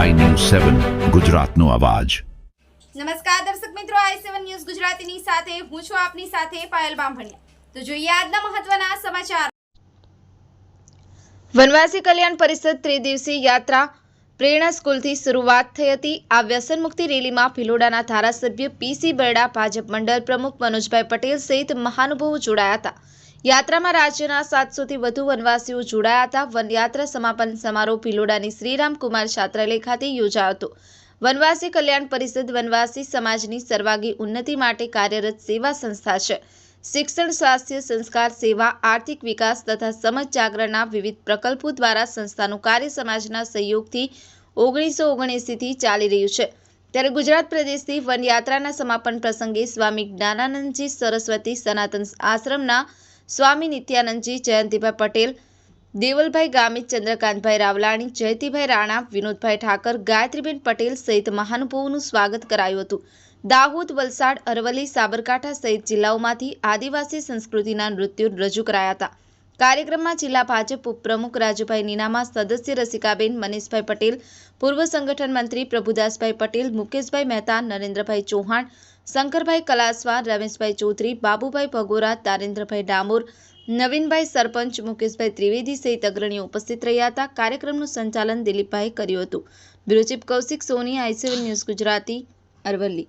સેવન ગુજરાતનો અવાજ. નમસ્કાર દર્શક મિત્રો આઈ સેવન ન્યૂઝ ગુજરાતીની સાથે હું છું આપની સાથે પાયલ બામભણિયા. તો જોઈએ આજના મહત્વના સમાચાર. વનવાસી કલ્યાણ પરિષદ ત્રિદિવસીય યાત્રા પ્રેરણા સ્કૂલથી શરૂઆત થઈ હતી. આ વ્યસન મુક્તિ રેલીમાં ભિલોડાના ધારાસભ્ય પીસી બરડા ભાજપ મંડળ પ્રમુખ મનોજભાઈ પટેલ સહિત મહાનુભાવો જોડાયા હતા. યાત્રામાં રાજ્યના સાતસોથી વધુ વનવાસીઓ જોડાયા હતા. વનયાત્રા સમાપન સમારોહ ભિલોડાની શ્રીરામ કુમાર છાત્રાલય ખાતે યોજાયો હતો. વનવાસી કલ્યાણ પરિષદ વનવાસી સમાજની સર્વાંગી ઉન્નતિ માટે કાર્યરત સેવા સંસ્થા છે. શિક્ષણ, સ્વાસ્થ્ય, સંસ્કાર, સેવા, આર્થિક વિકાસ તથા સમજ જાગરણના વિવિધ પ્રકલ્પો દ્વારા સંસ્થાનું કાર્ય સમાજના સહયોગથી ઓગણીસો ઓગણએંસીથી ચાલી રહ્યું છે. ત્યારે ગુજરાત પ્રદેશથી વનયાત્રાના સમાપન પ્રસંગે સ્વામી જ્ઞાનાનંદજી સરસ્વતી સનાતન આશ્રમના સ્વામી નિત્યાનંદજી, જયંતિભાઈ પટેલ, દેવલભાઈ ગામિત, ચંદ્રકાંતભાઈ રાવલાણી, જયતીભાઈ રાણા, વિનોદભાઈ ઠાકર, ગાયત્રીબેન પટેલ સહિત મહાનુભાવોનું સ્વાગત કરાયું હતું. દાહોદ, વલસાડ, અરવલ્લી, સાબરકાંઠા સહિત જિલ્લાઓમાંથી આદિવાસી સંસ્કૃતિના નૃત્યો રજૂ કરાયા હતા. કાર્યક્રમમાં જિલ્લા ભાજપ ઉપપ્રમુખ રાજુભાઈ નીનામા, સદસ્ય રસિકાબેન, મનીષભાઈ પટેલ, પૂર્વ સંગઠન મંત્રી પ્રભુદાસભાઈ પટેલ, મુકેશભાઈ મહેતા, નરેન્દ્રભાઈ ચૌહાણ શંકરભાઈ કલાસવા રમેશભાઈ ચૌધરી, બાબુભાઈ ભગોરા, તારેન્દ્રભાઈ ડામોર, નવીનભાઈ સરપંચ, મુકેશભાઈ ત્રિવેદી સહિત અગ્રણીઓ ઉપસ્થિત રહ્યા હતા. કાર્યક્રમનું સંચાલન દિલીપભાઈ કર્યું હતું. Bureau Kaushik Soni I news Gujarati, Aravalli.